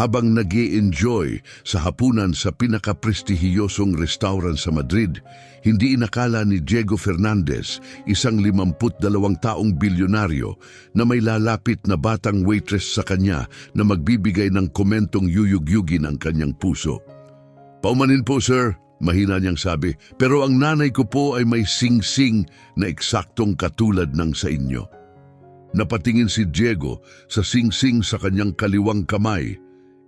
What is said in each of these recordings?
Habang nag enjoy sa hapunan sa pinakaprestihiyosong restaurant sa Madrid, hindi inakala ni Diego Fernandez, isang 52 taong bilyonaryo, na may lalapit na batang waitress sa kanya na magbibigay ng komentong yuyugyugin ang kanyang puso. Paumanin po, sir. Mahina niyang sabi, pero ang nanay ko po ay may sing-sing na eksaktong katulad ng sa inyo. Napatingin si Diego sa sing-sing sa kanyang kaliwang kamay,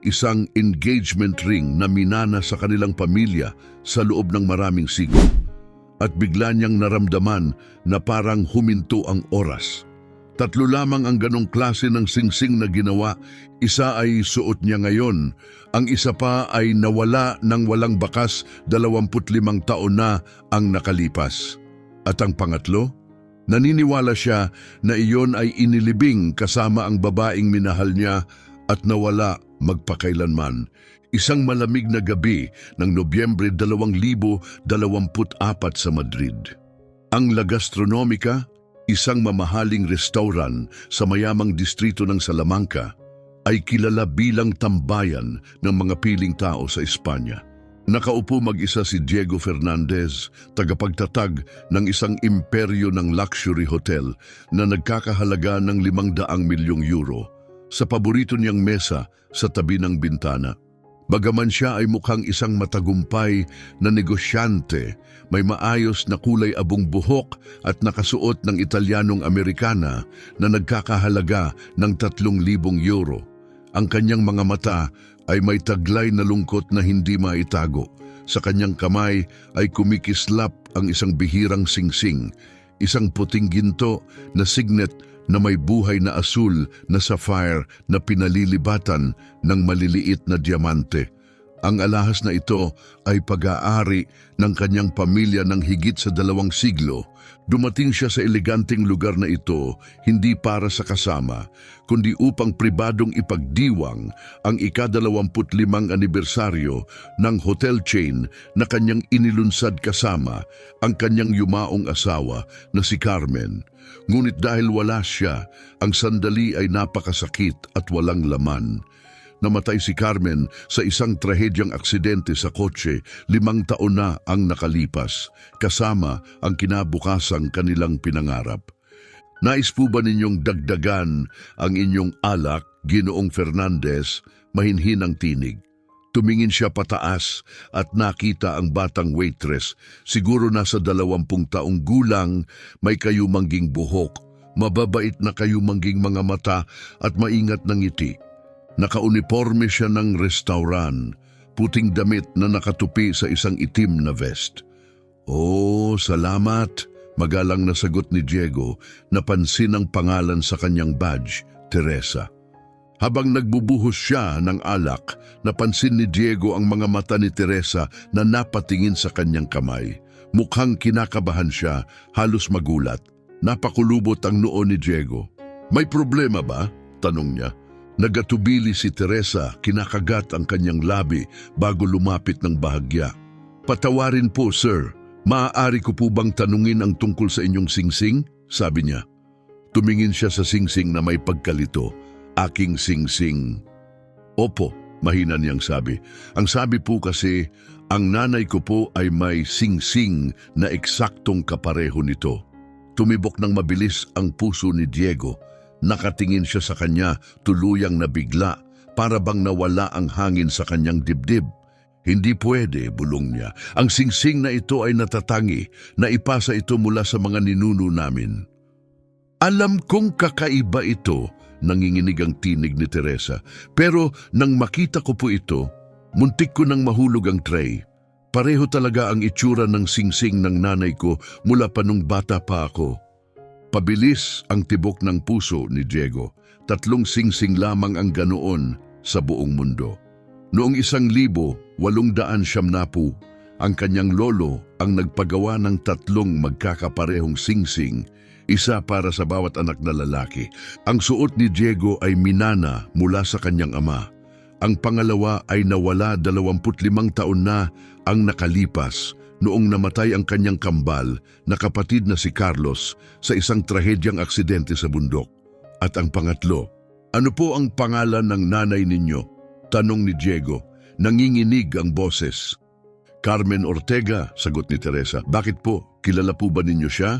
isang engagement ring na minana sa kanilang pamilya sa loob ng maraming siglo. At bigla niyang naramdaman na parang huminto ang oras. Tatlo lamang ang ganong klase ng singsing na ginawa. Isa ay suot niya ngayon. Ang isa pa ay nawala ng walang bakas 25 taon na ang nakalipas. At ang pangatlo, naniniwala siya na iyon ay inilibing kasama ang babaeng minahal niya at nawala magpakailanman. Isang malamig na gabi ng Nobyembre 2024 sa Madrid. Ang La Gastronomica, isang mamahaling restaurant sa mayamang distrito ng Salamanca, ay kilala bilang tambayan ng mga piling tao sa Espanya. Nakaupo mag-isa si Diego Fernandez, tagapagtatag ng isang imperyo ng luxury hotel na nagkakahalaga ng 500 milyong euro sa paborito niyang mesa sa tabi ng bintana. Bagaman siya ay mukhang isang matagumpay na negosyante, may maayos na kulay abong buhok at nakasuot ng Italianong Amerikana na nagkakahalaga ng 3,000 euro. Ang kanyang mga mata ay may taglay na lungkot na hindi maitago. Sa kanyang kamay ay kumikislap ang isang bihirang singsing, isang puting ginto na signet na may buhay na asul na sapphire na pinalilibatan ng maliliit na diamante. Ang alahas na ito ay pag-aari ng kanyang pamilya ng higit sa dalawang siglo. Dumating siya sa eleganteng lugar na ito hindi para sa kasama, kundi upang pribadong ipagdiwang ang ika-25 anibersaryo ng hotel chain na kanyang inilunsad kasama ang kanyang yumaong asawa na si Carmen. Ngunit dahil wala siya, ang sandali ay napakasakit at walang laman. Namatay si Carmen sa isang trahedyang aksidente sa kotse, limang taon na ang nakalipas, kasama ang kinabukasang kanilang pinangarap. Nais po ba ninyong dagdagan ang inyong alak, Ginoong Fernandez, mahinhinang tinig? Tumingin siya pataas at nakita ang batang waitress, siguro nasa dalawampung taong gulang, may kayumangging buhok, mababait na kayumangging mga mata at maingat ng ngiti. Nakauniforme siya ng restaurant, puting damit na nakatupi sa isang itim na vest. Oh, salamat, magalang na sagot ni Diego, napansin ang pangalan sa kanyang badge, Teresa. Habang nagbubuhos siya ng alak, napansin ni Diego ang mga mata ni Teresa na napatingin sa kanyang kamay. Mukhang kinakabahan siya, halos magulat. Napakulubot ang noo ni Diego. May problema ba? Tanong niya. Nagatubili si Teresa, kinakagat ang kanyang labi bago lumapit ng bahagya. Patawarin po, sir. Maaari ko po bang tanungin ang tungkol sa inyong singsing? Sabi niya. Tumingin siya sa singsing na may pagkalito. Aking singsing. Opo, mahina niyang sabi. Ang sabi po kasi, ang nanay ko po ay may singsing na eksaktong kapareho nito. Tumibok ng mabilis ang puso ni Diego. Nakatingin siya sa kanya, tuluyang nabigla, para bang nawala ang hangin sa kanyang dibdib. Hindi pwede, bulong niya. Ang singsing na ito ay natatangi, na ipasa ito mula sa mga ninuno namin. Alam kong kakaiba ito, nanginginig ang tinig ni Teresa. Pero nang makita ko po ito, muntik ko nang mahulog ang tray. Pareho talaga ang itsura ng singsing ng nanay ko mula pa nung bata pa ako. Pabilis ang tibok ng puso ni Diego. Tatlong singsing lamang ang ganoon sa buong mundo. Noong isang libo, walong daan siyam na po, ang kanyang lolo ang nagpagawa ng tatlong magkakaparehong singsing, isa para sa bawat anak na lalaki. Ang suot ni Diego ay minana mula sa kanyang ama. Ang pangalawa ay nawala 25 taon na ang nakalipas noong namatay ang kanyang kambal na kapatid na si Carlos sa isang trahedyang aksidente sa bundok. At ang pangatlo, ano po ang pangalan ng nanay ninyo? Tanong ni Diego. Nanginginig ang boses. Carmen Ortega, sagot ni Teresa. Bakit po? Kilala po ba ninyo siya?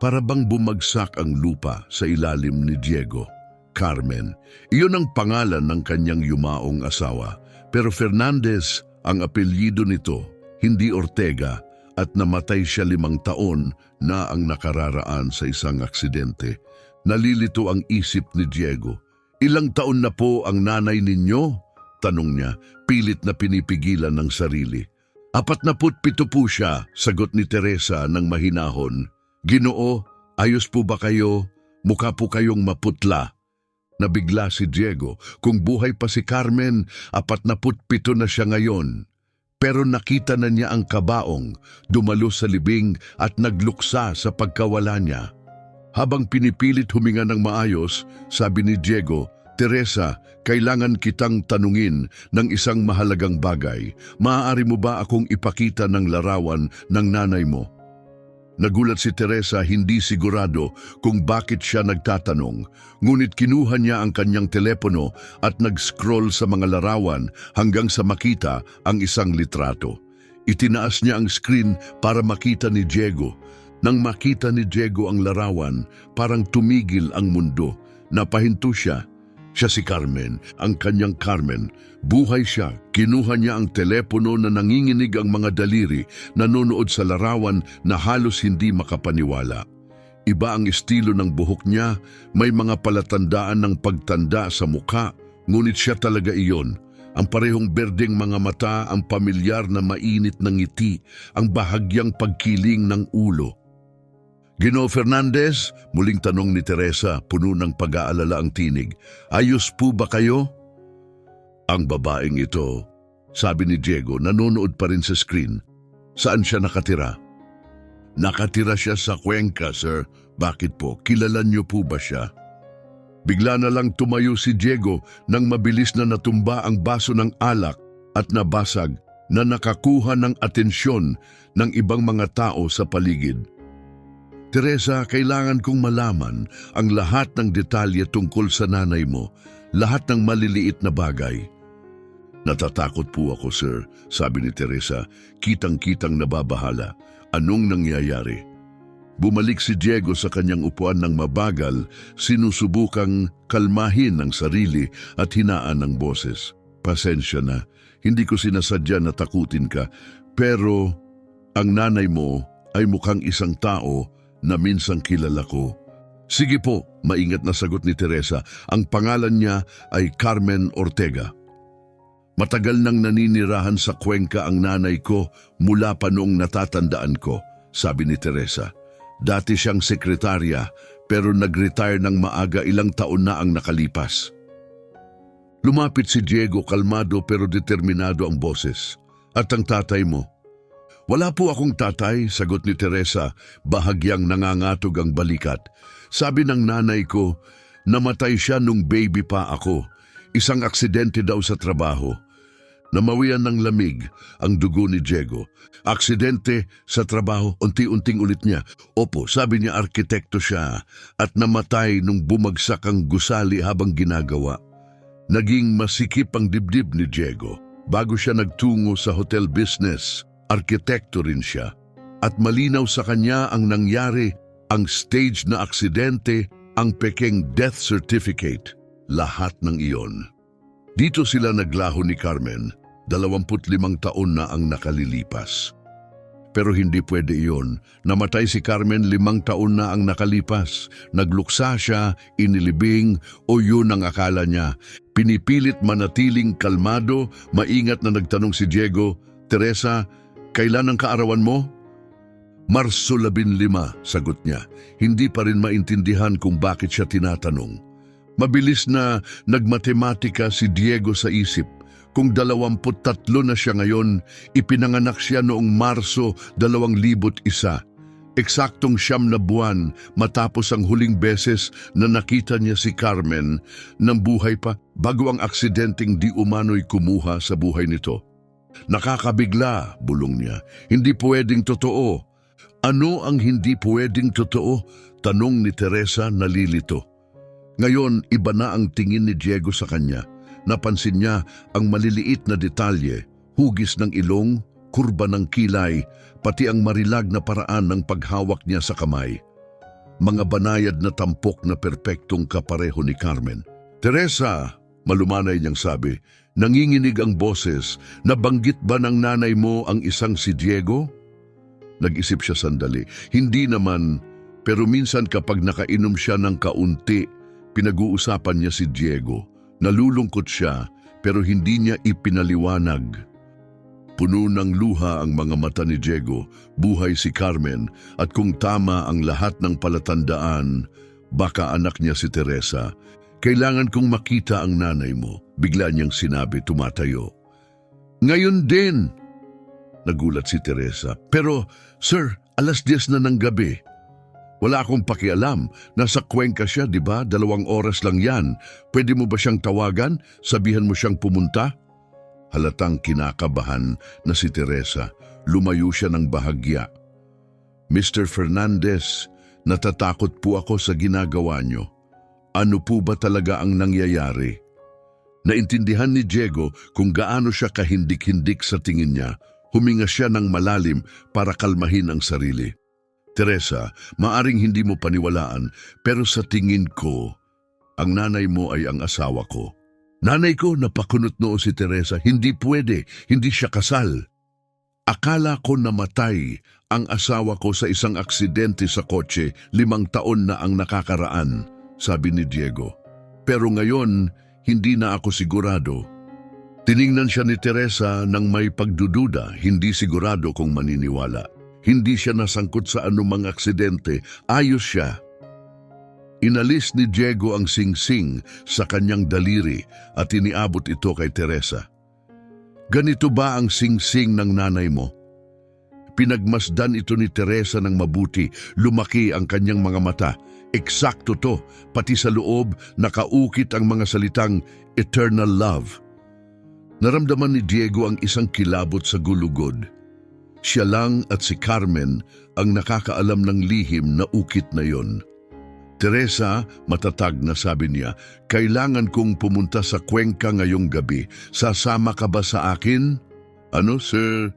Para bang bumagsak ang lupa sa ilalim ni Diego. Carmen, iyon ang pangalan ng kanyang yumaong asawa. Pero Fernandez ang apelyido nito, hindi Ortega, at namatay siya limang taon na ang nakararaan sa isang aksidente. Nalilito ang isip ni Diego. Ilang taon na po ang nanay ninyo? Tanong niya, pilit na pinipigilan ng sarili. Apat na pito po siya, sagot ni Teresa ng mahinahon. Ginoo, ayos po ba kayo? Mukha po kayong maputla. Nabigla si Diego. Kung buhay pa si Carmen, apat na pito na siya ngayon. Pero nakita na niya ang kabaong, dumalo sa libing at nagluksa sa pagkawala niya. Habang pinipilit huminga ng maayos, sabi ni Diego, Teresa, kailangan kitang tanungin ng isang mahalagang bagay. Maaari mo ba akong ipakita ng larawan ng nanay mo? Nagulat si Teresa hindi sigurado kung bakit siya nagtatanong, ngunit kinuha niya ang kanyang telepono at nag-scroll sa mga larawan hanggang sa makita ang isang litrato. Itinaas niya ang screen para makita ni Diego. Nang makita ni Diego ang larawan, parang tumigil ang mundo. Napahinto siya. Siya si Carmen, ang kanyang Carmen. Buhay siya, kinuha niya ang telepono na nanginginig ang mga daliri, nanonood sa larawan na halos hindi makapaniwala. Iba ang estilo ng buhok niya, may mga palatandaan ng pagtanda sa mukha, ngunit siya talaga iyon. Ang parehong berdeng mga mata, ang pamilyar na mainit ng ngiti, ang bahagyang pagkiling ng ulo. Gino Fernandez, muling tanong ni Teresa, puno ng pag-aalala ang tinig. Ayos po ba kayo? Ang babaeng ito, sabi ni Diego, nanonood pa rin sa screen. Saan siya nakatira? Nakatira siya sa Cuenca, sir. Bakit po? Kilala niyo po ba siya? Bigla na lang tumayo si Diego nang mabilis na natumba ang baso ng alak at nabasag na nakakuha ng atensyon ng ibang mga tao sa paligid. Teresa, kailangan kong malaman ang lahat ng detalye tungkol sa nanay mo, lahat ng maliliit na bagay. Natatakot po ako, sir, sabi ni Teresa, kitang-kitang nababahala. Anong nangyayari? Bumalik si Diego sa kanyang upuan ng mabagal, sinusubukang kalmahin ang sarili at hinaan ng boses. Pasensya na, hindi ko sinasadya na takutin ka, pero ang nanay mo ay mukhang isang tao na minsang kilala ko. Sige po, maingat na sagot ni Teresa. Ang pangalan niya ay Carmen Ortega. Matagal nang naninirahan sa Cuenca ang nanay ko mula pa noong natatandaan ko, sabi ni Teresa. Dati siyang sekretarya pero nag-retire ng maaga ilang taon na ang nakalipas. Lumapit si Diego kalmado pero determinado ang boses. At ang tatay mo? Wala po akong tatay, sagot ni Teresa, bahagyang nangangatog ang balikat. Sabi ng nanay ko, namatay siya nung baby pa ako. Isang aksidente daw sa trabaho. Namawian ng lamig ang dugo ni Diego. Aksidente sa trabaho, unti-unting ulit niya. Opo, sabi niya arkitekto siya at namatay nung bumagsak ang gusali habang ginagawa. Naging masikip ang dibdib ni Diego. Bago siya nagtungo sa hotel business, arkitekto rin siya. At malinaw sa kanya ang nangyari, ang stage na aksidente, ang pekeng death certificate, lahat ng iyon. Dito sila naglaho ni Carmen, 25 taon na ang nakalilipas. Pero hindi pwede iyon. Namatay si Carmen limang taon na ang nakalipas. Nagluksa siya, inilibing, o yun ang akala niya. Pinipilit manatiling kalmado, maingat na nagtanong si Diego, Teresa, kailan ang kaarawan mo? Marso 15, sagot niya. Hindi pa rin maintindihan kung bakit siya tinatanong. Mabilis na nagmatematika si Diego sa isip. Kung 23 na siya ngayon, ipinanganak siya noong Marso 2001. Eksaktong siyam na buwan matapos ang huling beses na nakita niya si Carmen ng buhay pa bago ang aksidenteng di umano'y kumuha sa buhay nito. Nakakabigla, bulong niya. Hindi pwedeng totoo. Ano ang hindi pwedeng totoo? Tanong ni Teresa nalilito. Ngayon, iba na ang tingin ni Diego sa kanya. napansin niya ang maliliit na detalye, hugis ng ilong, kurba ng kilay, pati ang marilag na paraan ng paghawak niya sa kamay. Mga banayad na tampok na perpektong kapareho ni Carmen. Teresa, malumanay niyang sabi, nanginginig ang boses, nabanggit ba ng nanay mo ang isang si Diego? Nag-isip siya sandali. Hindi naman, pero minsan kapag nakainom siya ng kaunti, pinag-uusapan niya si Diego. Nalulungkot siya, pero hindi niya ipinaliwanag. Puno ng luha ang mga mata ni Diego, buhay si Carmen, at kung tama ang lahat ng palatandaan, baka anak niya si Teresa. Kailangan kong makita ang nanay mo, bigla niyang sinabi tumatayo. Ngayon din, nagulat si Teresa. Pero, sir, alas 10 na ng gabi. Wala akong pakialam. Nasa Cuenca siya, di ba? Dalawang oras lang yan. Pwede mo ba siyang tawagan? Sabihan mo siyang pumunta? Halatang kinakabahan na si Teresa. Lumayo siya ng bahagya. Mr. Fernandez, natatakot po ako sa ginagawa niyo. Ano po ba talaga ang nangyayari? Naintindihan ni Diego kung gaano siya kahindik-hindik sa tingin niya. Huminga siya ng malalim para kalmahin ang sarili. Teresa, maaring hindi mo paniwalaan, pero sa tingin ko, ang nanay mo ay ang asawa ko. Nanay ko, napakunot noo si Teresa, hindi pwede, hindi siya kasal. Akala ko namatay ang asawa ko sa isang aksidente sa kotse limang taon na ang nakakaraan, sabi ni Diego. Pero ngayon, hindi na ako sigurado. Tiningnan siya ni Teresa nang may pagdududa, hindi sigurado kung maniniwala. Hindi siya nasangkot sa anumang aksidente, ayos siya. Inalis ni Diego ang singsing sa kanyang daliri at iniabot ito kay Teresa. Ganito ba ang singsing ng nanay mo? Pinagmasdan ito ni Teresa ng mabuti, lumaki ang kanyang mga mata. Eksakto to, pati sa loob nakaukit ang mga salitang eternal love. Naramdaman ni Diego ang isang kilabot sa gulugod. Siya lang at si Carmen ang nakakaalam ng lihim na ukit na yon. Teresa, matatag na sabi niya, kailangan kong pumunta sa Cuenca ngayong gabi. Sasama ka ba sa akin? Ano, sir?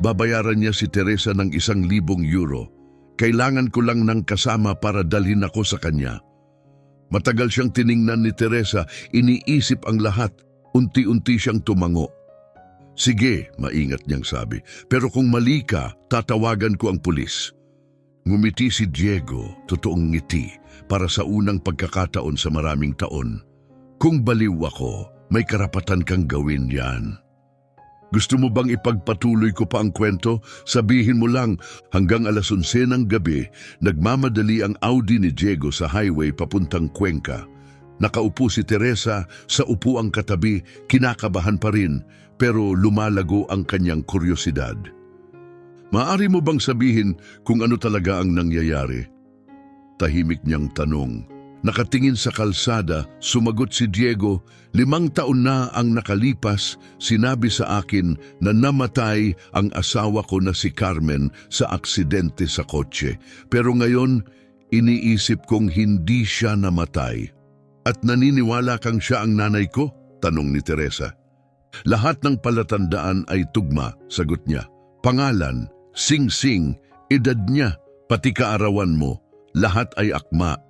Babayaran niya si Teresa ng isang libong euro. Kailangan ko lang ng kasama para dalhin ako sa kanya. Matagal siyang tiningnan ni Teresa, iniisip ang lahat. Unti-unti siyang tumango. Sige, maingat niyang sabi. Pero kung mali ka, tatawagan ko ang pulis. Ngumiti si Diego, totoong ngiti, para sa unang pagkakataon sa maraming taon. Kung baliw ako, may karapatan kang gawin yan. Gusto mo bang ipagpatuloy ko pa ang kwento? Sabihin mo lang, hanggang alas 11 ng gabi, nagmamadali ang Audi ni Diego sa highway papuntang Cuenca. Nakaupo si Teresa sa upuang katabi, kinakabahan pa rin, pero lumalago ang kanyang kuryosidad. Maari mo bang sabihin kung ano talaga ang nangyayari? Tahimik niyang tanong. Nakatingin sa kalsada, sumagot si Diego, limang taon na ang nakalipas, sinabi sa akin na namatay ang asawa ko na si Carmen sa aksidente sa kotse. Pero ngayon, iniisip kong hindi siya namatay. At naniniwala kang siya ang nanay ko? Tanong ni Teresa. Lahat ng palatandaan ay tugma, sagot niya. Pangalan, sing-sing, edad niya, pati kaarawan mo, lahat ay akma.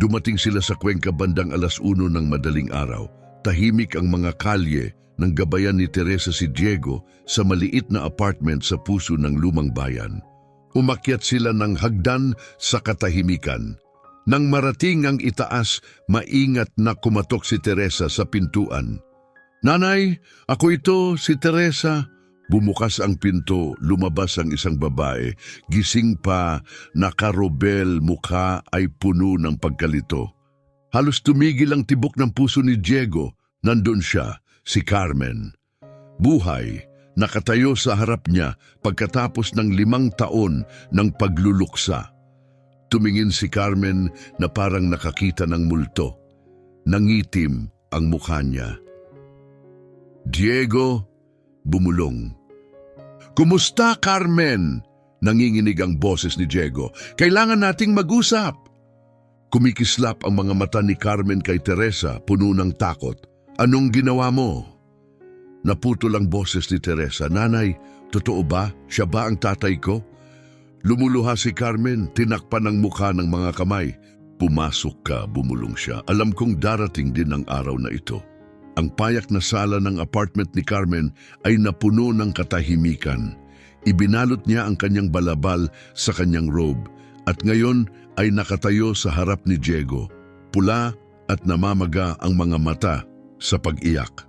Dumating sila sa Cuenca bandang alas uno ng madaling araw. Tahimik ang mga kalye nang gabayan ni Teresa si Diego sa maliit na apartment sa puso ng lumang bayan. Umakyat sila ng hagdan sa katahimikan. Nang marating ang itaas, maingat na kumatok si Teresa sa pintuan. Nanay, ako ito, si Teresa. Bumukas ang pinto, lumabas ang isang babae. Gising pa, nakarobel, mukha ay puno ng pagkalito. Halos tumigil ang tibok ng puso ni Diego. Nandun siya, si Carmen. Buhay, nakatayo sa harap niya pagkatapos ng limang taon ng pagluluksa. Tumingin si Carmen na parang nakakita ng multo. Nangitim ang mukha niya. Diego, bumulong. Kumusta, Carmen? Nanginginig ang boses ni Diego. Kailangan nating mag-usap. Kumikislap ang mga mata ni Carmen kay Teresa, puno ng takot. Anong ginawa mo? Naputol ang boses ni Teresa. Nanay, totoo ba? Siya ba ang tatay ko? Lumuluha si Carmen, tinakpan ang mukha ng mga kamay. Pumasok ka, bumulong siya. Alam kong darating din ang araw na ito. Ang payak na sala ng apartment ni Carmen ay napuno ng katahimikan. Ibinalot niya ang kanyang balabal sa kanyang robe at ngayon ay nakatayo sa harap ni Diego. Pula at namamaga ang mga mata sa pag-iyak.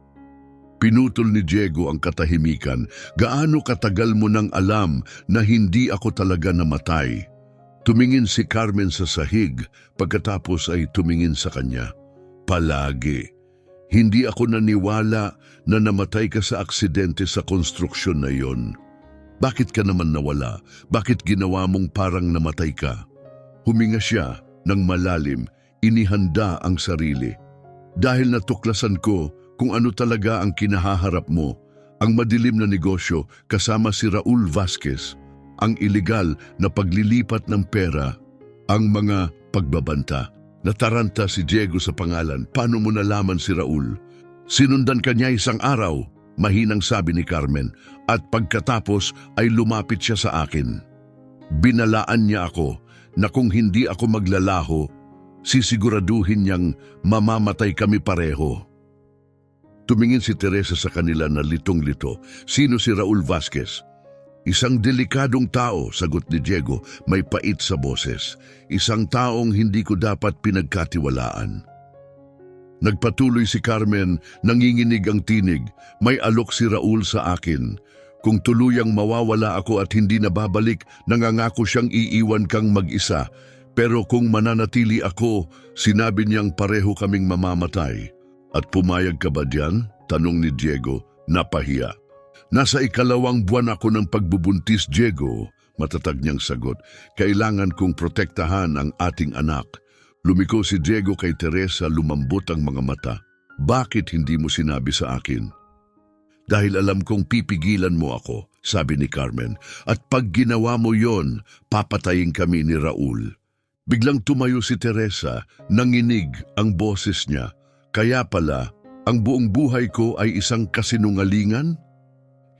Pinutol ni Diego ang katahimikan. Gaano katagal mo nang alam na hindi ako talaga namatay? Tumingin si Carmen sa sahig pagkatapos ay tumingin sa kanya. Palagi. Hindi ako naniwala na namatay ka sa aksidente sa konstruksyon na yon. Bakit ka naman nawala? Bakit ginawa mong parang namatay ka? Huminga siya ng malalim, inihanda ang sarili. Dahil natuklasan ko kung ano talaga ang kinahaharap mo, ang madilim na negosyo kasama si Raul Vasquez, ang ilegal na paglilipat ng pera, ang mga pagbabanta. Nataranta si Diego sa pangalan. Paano mo nalaman si Raul? Sinundan kanya isang araw, mahinang sabi ni Carmen, at pagkatapos ay lumapit siya sa akin. Binalaan niya ako na kung hindi ako maglalaho, sisiguraduhin niyang mamamatay kami pareho. Tumingin si Teresa sa kanila na litong-lito. Sino si Raul Vasquez? Isang delikadong tao, sagot ni Diego, may pait sa boses. Isang taong hindi ko dapat pinagkatiwalaan. Nagpatuloy si Carmen, nanginginig ang tinig. May alok si Raul sa akin. Kung tuluyang mawawala ako at hindi na babalik, nangangako siyang iiwan kang mag-isa. Pero kung mananatili ako, sinabi niyang pareho kaming mamamatay. At pumayag ka ba diyan? Tanong ni Diego, napahiya. Nasa ikalawang buwan ako ng pagbubuntis, Diego. Matatag niyang sagot, kailangan kong protektahan ang ating anak. Lumiko si Diego kay Teresa, lumambot ang mga mata. Bakit hindi mo sinabi sa akin? Dahil alam kong pipigilan mo ako, sabi ni Carmen, at pag ginawa mo yon, papatayin kami ni Raul. Biglang tumayo si Teresa, nanginig ang boses niya. Kaya pala, ang buong buhay ko ay isang kasinungalingan?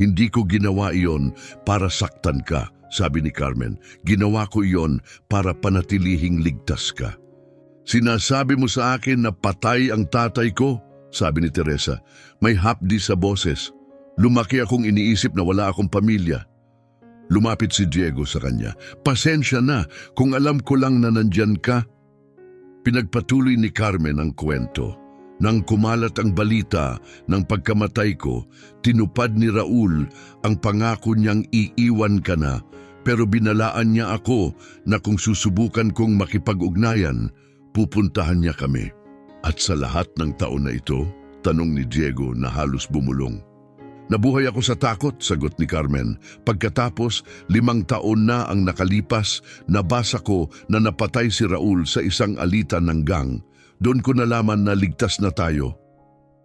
Hindi ko ginawa iyon para saktan ka, sabi ni Carmen. Ginawa ko iyon para panatilihing ligtas ka. Sinasabi mo sa akin na patay ang tatay ko, sabi ni Teresa. May hapdi sa boses. Lumaki akong iniisip na wala akong pamilya. Lumapit si Diego sa kanya. Pasensya na kung alam ko lang na nandyan ka. Pinagpatuloy ni Carmen ang kwento. Nang kumalat ang balita ng pagkamatay ko, tinupad ni Raul ang pangako niyang iiwan ka na pero binalaan niya ako na kung susubukan kong makipag-ugnayan, pupuntahan niya kami. At sa lahat ng taon na ito, tanong ni Diego na halos bumulong. Nabuhay ako sa takot, sagot ni Carmen. Pagkatapos, limang taon na ang nakalipas, nabasa ko na napatay si Raul sa isang alitan ng gang. Doon ko nalaman na ligtas na tayo.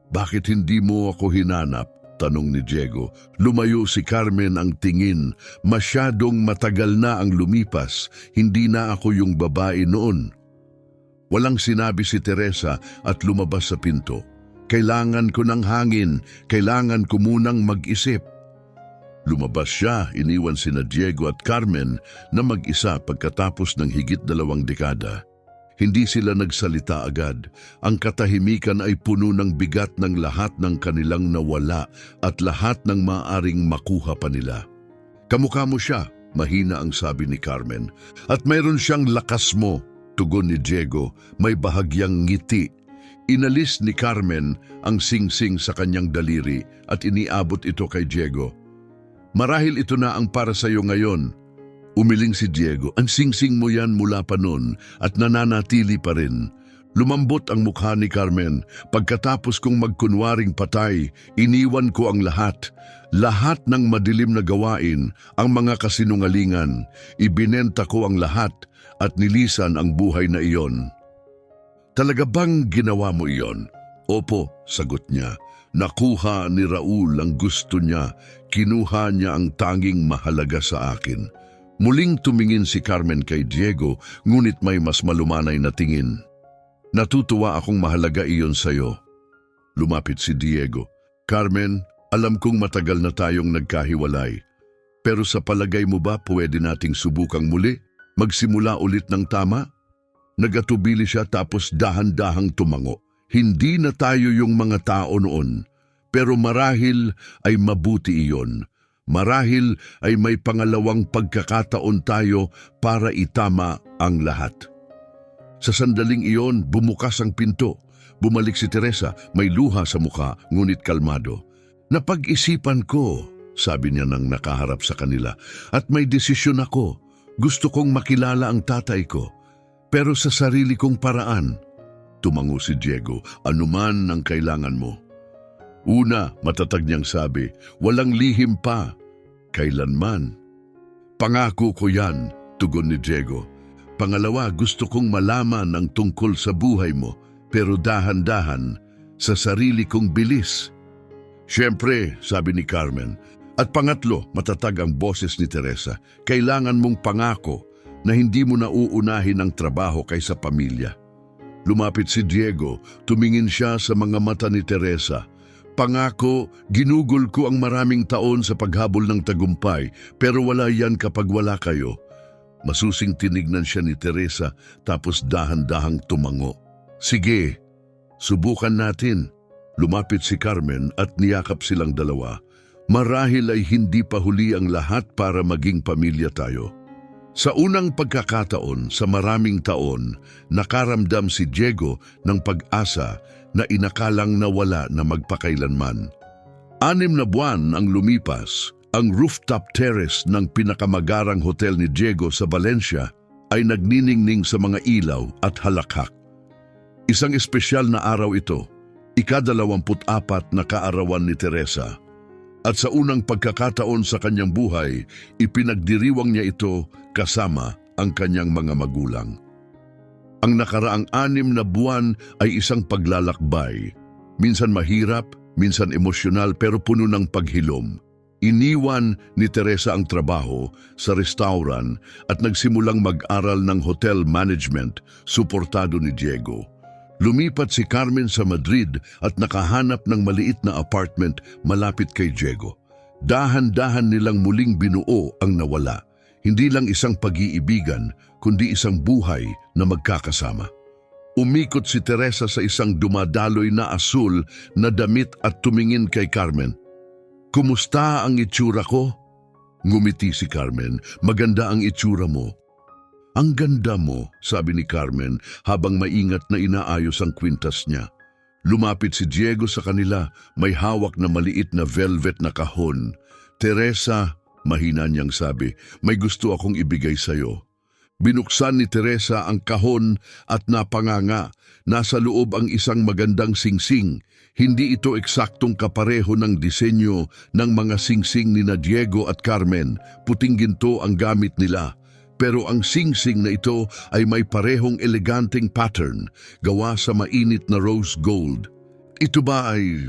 Bakit hindi mo ako hinanap? Tanong ni Diego. Lumayo si Carmen ang tingin. Masyadong matagal na ang lumipas. Hindi na ako yung babae noon. Walang sinabi si Teresa at lumabas sa pinto. Kailangan ko ng hangin, kailangan ko munang mag-isip. Lumabas siya, iniwan sina Diego at Carmen na mag-isa pagkatapos ng higit dalawang dekada. Hindi sila nagsalita agad. Ang katahimikan ay puno ng bigat ng lahat ng kanilang nawala at lahat ng maaring makuha pa nila. Kamukha mo siya, mahina ang sabi ni Carmen. At mayroon siyang lakas mo, tugon ni Diego, may bahagyang ngiti. Inalis ni Carmen ang singsing sa kanyang daliri at iniabot ito kay Diego. Marahil ito na ang para sa iyo ngayon. Umiling si Diego, ang singsing mo yan mula pa noon at nananatili pa rin. Lumambot ang mukha ni Carmen. Pagkatapos kong magkunwaring patay, iniwan ko ang lahat. Lahat ng madilim na gawain, ang mga kasinungalingan. Ibinenta ko ang lahat at nilisan ang buhay na iyon. Talaga bang ginawa mo iyon? Opo, sagot niya. Nakuha ni Raul ang gusto niya. Kinuha niya ang tanging mahalaga sa akin. Muling tumingin si Carmen kay Diego, ngunit may mas malumanay na tingin. Natutuwa akong mahalaga iyon sa'yo. Lumapit si Diego. Carmen, alam kong matagal na tayong nagkahiwalay. Pero sa palagay mo ba pwede nating subukang muli? Magsimula ulit ng tama? Nagatubili siya tapos dahan-dahang tumango. Hindi na tayo yung mga tao noon. Pero marahil ay mabuti iyon. Marahil ay may pangalawang pagkakataon tayo para itama ang lahat. Sa sandaling iyon, bumukas ang pinto. Bumalik si Teresa, may luha sa mukha, ngunit kalmado. Napag-isipan ko, sabi niya nang nakaharap sa kanila, at may desisyon ako. Gusto kong makilala ang tatay ko, pero sa sarili kong paraan. Tumango si Diego, anuman ang kailangan mo. Una, matatag niyang sabi, walang lihim pa. Kailanman. Pangako ko yan, tugon ni Diego. Pangalawa, gusto kong malaman ang tungkol sa buhay mo, pero dahan-dahan, sa sarili kong bilis. Siyempre, sabi ni Carmen. At pangatlo, matatag ang boses ni Teresa. Kailangan mong pangako na hindi mo na uunahin ang trabaho kaysa pamilya. Lumapit si Diego, tumingin siya sa mga mata ni Teresa. Pangako, ginugol ko ang maraming taon sa paghabol ng tagumpay, pero wala yan kapag wala kayo. Masusing tinignan siya ni Teresa tapos dahan-dahang tumango. Sige, subukan natin. Lumapit si Carmen at niyakap silang dalawa. Marahil ay hindi pa huli ang lahat para maging pamilya tayo. Sa unang pagkakataon sa maraming taon, nakaramdam si Diego ng pag-asa na inakalang nawala na magpakailanman. Anim na buwan ang lumipas, ang rooftop terrace ng pinakamagarang hotel ni Diego sa Valencia ay nagniningning sa mga ilaw at halakhak. Isang espesyal na araw ito, ikadalawamput-apat na kaarawan ni Teresa. At sa unang pagkakataon sa kanyang buhay, ipinagdiriwang niya ito kasama ang kanyang mga magulang. Ang nakaraang anim na buwan ay isang paglalakbay. Minsan mahirap, minsan emosyonal pero puno ng paghilom. Iniwan ni Teresa ang trabaho sa restaurant at nagsimulang mag-aral ng hotel management, suportado ni Diego. Lumipat si Carmen sa Madrid at nakahanap ng maliit na apartment malapit kay Diego. Dahan-dahan nilang muling binuo ang nawala. Hindi lang isang pag-iibigan, kundi isang buhay na magkakasama. Umikot si Teresa sa isang dumadaloy na asul na damit at tumingin kay Carmen. Kumusta ang itsura ko? Ngumiti si Carmen. Maganda ang itsura mo. Ang ganda mo, sabi ni Carmen habang maingat na inaayos ang kwintas niya. Lumapit si Diego sa kanila, may hawak na maliit na velvet na kahon. Teresa, mahina niyang sabi, may gusto akong ibigay sa'yo. Binuksan ni Teresa ang kahon at napanganga. Nasa loob ang isang magandang singsing. Hindi ito eksaktong kapareho ng disenyo ng mga singsing ni na Diego at Carmen. Puting ginto ang gamit nila. Pero ang singsing na ito ay may parehong eleganteng pattern gawa sa mainit na rose gold. Ito ba ay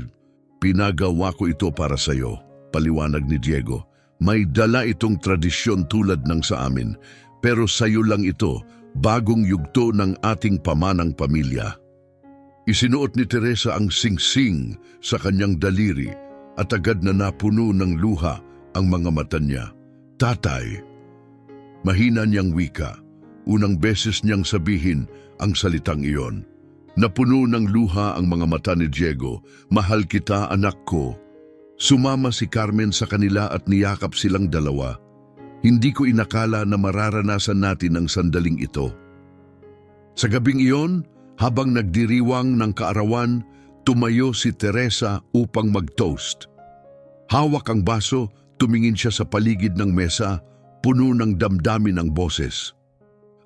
pinagawa ko ito para sa iyo? Paliwanag ni Diego. May dala itong tradisyon tulad ng sa amin, pero sa iyo lang ito, bagong yugto ng ating pamanang pamilya. Isinuot ni Teresa ang singsing sa kanyang daliri at agad na napuno ng luha ang mga mata niya. Tatay, Mahina niyang wika. Unang beses niyang sabihin ang salitang iyon. Napuno ng luha ang mga mata ni Diego. Mahal kita, anak ko. Sumama si Carmen sa kanila at niyakap silang dalawa. Hindi ko inakala na mararanasan natin ang sandaling ito. Sa gabing iyon, habang nagdiriwang ng kaarawan, tumayo si Teresa upang mag-toast. Hawak ang baso, tumingin siya sa paligid ng mesa, puno ng damdamin ng boses.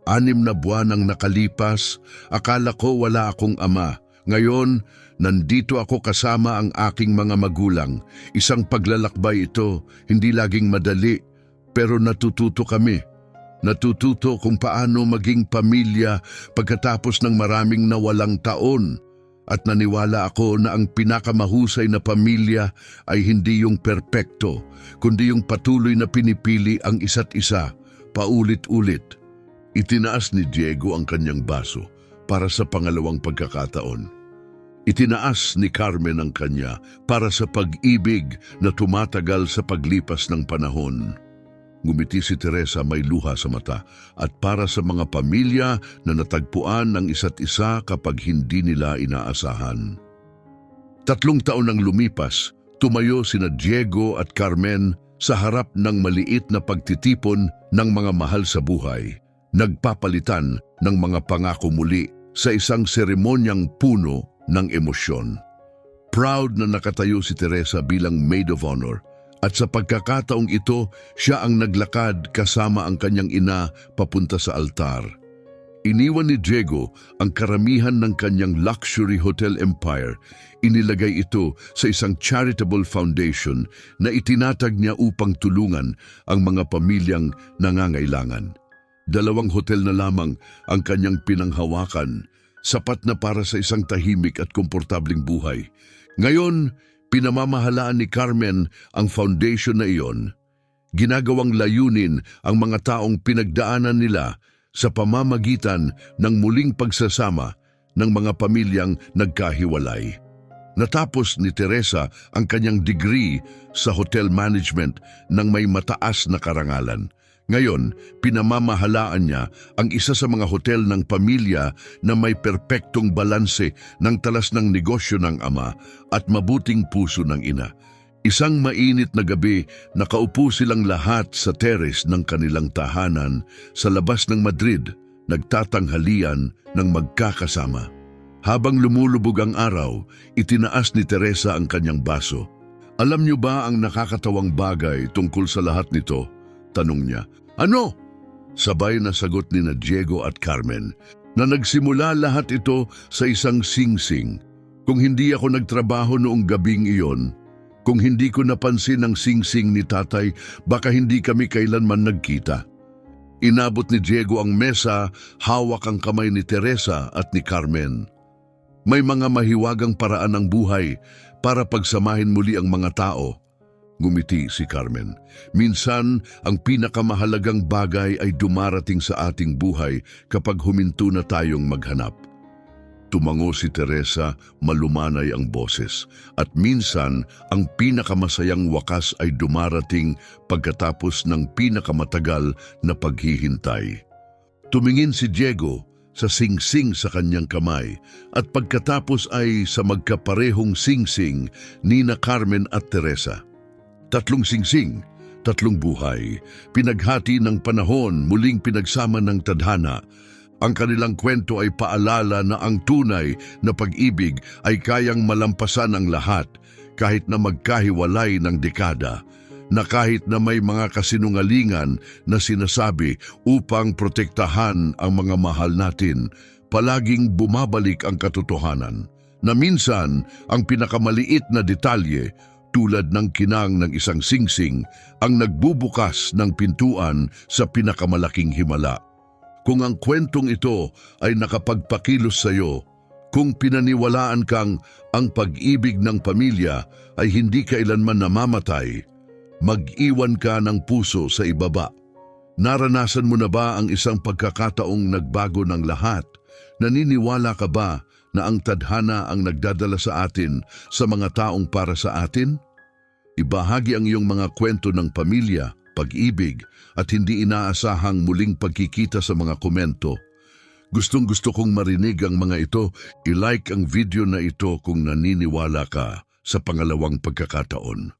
Anim na buwan ang nakalipas, akala ko wala akong ama. Ngayon, nandito ako kasama ang aking mga magulang. Isang paglalakbay ito, hindi laging madali, pero natututo kami. Natututo kung paano maging pamilya pagkatapos ng maraming nawalang taon. At naniwala ako na ang pinakamahusay na pamilya ay hindi yung perpekto, kundi yung patuloy na pinipili ang isa't isa, paulit-ulit. Itinaas ni Diego ang kanyang baso para sa pangalawang pagkakataon. Itinaas ni Carmen ang kanya para sa pag-ibig na tumatagal sa paglipas ng panahon. Ngumiti si Teresa may luha sa mata at para sa mga pamilya na natagpuan ng isa't isa kapag hindi nila inaasahan. Tatlong taon nang lumipas, tumayo sina Diego at Carmen sa harap ng maliit na pagtitipon ng mga mahal sa buhay, nagpapalitan ng mga pangako muli sa isang seremonyang puno ng emosyon. Proud na nakatayo si Teresa bilang maid of honor at sa pagkakataong ito, siya ang naglakad kasama ang kanyang ina papunta sa altar. Iniwan ni Diego ang karamihan ng kanyang luxury hotel empire. Inilagay ito sa isang charitable foundation na itinatag niya upang tulungan ang mga pamilyang nangangailangan. Dalawang hotel na lamang ang kanyang pinanghawakan, sapat na para sa isang tahimik at komportabling buhay. Ngayon, pinamamahalaan ni Carmen ang foundation na iyon. Ginagawang layunin ang mga taong pinagdaanan nila sa pamamagitan ng muling pagsasama ng mga pamilyang nagkahiwalay. Natapos ni Teresa ang kanyang degree sa hotel management ng may mataas na karangalan. Ngayon, pinamamahalaan niya ang isa sa mga hotel ng pamilya na may perpektong balanse ng talas ng negosyo ng ama at mabuting puso ng ina. Isang mainit na gabi, nakaupo silang lahat sa teres ng kanilang tahanan sa labas ng Madrid, nagtatanghalian ng magkakasama. Habang lumulubog ang araw, itinaas ni Teresa ang kanyang baso. Alam niyo ba ang nakakatawang bagay tungkol sa lahat nito? Tanong niya. Ano? Sabay na sagot ni na Diego at Carmen na nagsimula lahat ito sa isang singsing. Kung hindi ako nagtrabaho noong gabing iyon, kung hindi ko napansin ang singsing ni tatay, baka hindi kami kailanman nagkita. Inabot ni Diego ang mesa, hawak ang kamay ni Teresa at ni Carmen. May mga mahiwagang paraan ng buhay para pagsamahin muli ang mga tao. Ngumiti si Carmen. Minsan, ang pinakamahalagang bagay ay dumarating sa ating buhay kapag huminto na tayong maghanap. Tumango si Teresa, malumanay ang boses. At minsan, ang pinakamasayang wakas ay dumarating pagkatapos ng pinakamatagal na paghihintay. Tumingin si Diego sa singsing sa kanyang kamay at pagkatapos ay sa magkaparehong singsing ni na Carmen at Teresa. Tatlong singsing, tatlong buhay, pinaghati ng panahon muling pinagsama ng tadhana, ang kanilang kwento ay paalala na ang tunay na pag-ibig ay kayang malampasan ang lahat kahit na magkahiwalay ng dekada na kahit na may mga kasinungalingan na sinasabi upang protektahan ang mga mahal natin, palaging bumabalik ang katotohanan na minsan ang pinakamaliit na detalye tulad ng kinang ng isang singsing ang nagbubukas ng pintuan sa pinakamalaking himala. Kung ang kwentong ito ay nakapagpakilos sa iyo, kung pinaniwalaan kang ang pag-ibig ng pamilya ay hindi kailanman namamatay, mag-iwan ka ng puso sa ibaba. Naranasan mo na ba ang isang pagkakataong nagbago ng lahat? Naniniwala ka ba na ang tadhana ang nagdadala sa atin sa mga taong para sa atin? Ibahagi ang iyong mga kwento ng pamilya, pag-ibig at hindi inaasahang muling pagkikita sa mga komento. Gustong gusto kong marinig ang mga ito, i-like ang video na ito kung naniniwala ka sa pangalawang pagkakataon.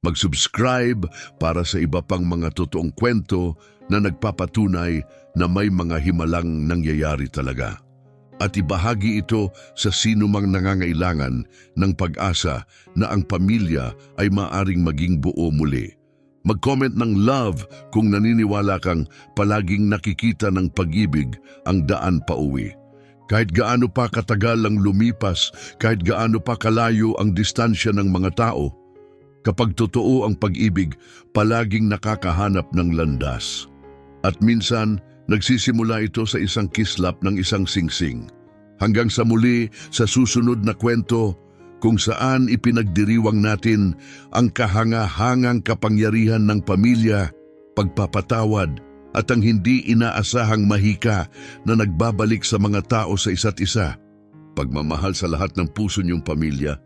Mag-subscribe para sa iba pang mga totoong kwento na nagpapatunay na may mga himalang nangyayari talaga. At ibahagi ito sa sino mang nangangailangan ng pag-asa na ang pamilya ay maaring maging buo muli. Mag-comment ng love kung naniniwala kang palaging nakikita ng pag-ibig ang daan pa uwi. Kahit gaano pa katagal ang lumipas, kahit gaano pa kalayo ang distansya ng mga tao, kapag totoo ang pag-ibig, palaging nakakahanap ng landas. At minsan, nagsisimula ito sa isang kislap ng isang singsing. Hanggang sa muli, sa susunod na kwento, kung saan ipinagdiriwang natin ang kahangahangang kapangyarihan ng pamilya, pagpapatawad at ang hindi inaasahang mahika na nagbabalik sa mga tao sa isa't isa. pagmamahal sa lahat ng puso niyong pamilya,